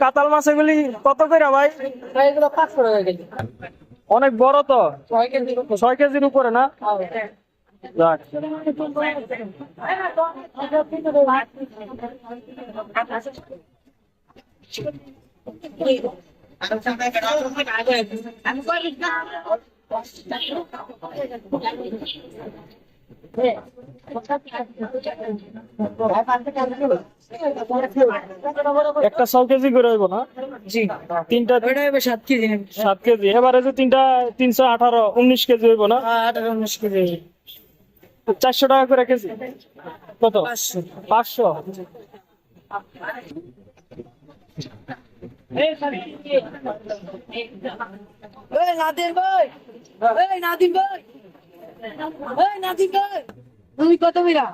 কাতাল মাছ এগুলি কত করে ভাই? অনেক বড় তো? ছয় কেজি ছয় কেজির উপরে না? যাক। একটা ছয় কেজি করে হইব না? জি। তিনটা ওইটা হবে সাত কেজি। সাত কেজি। এবারে যে তিনটা তিনশো আঠারো উনিশ কেজি হইব না? আঠারো উনিশ কেজি চারশো টাকা করে কেজি? কত? পাঁচশো। নাদিম ভাই নাদিম ভাই। নাদিম ভাই তুমি কত মিরা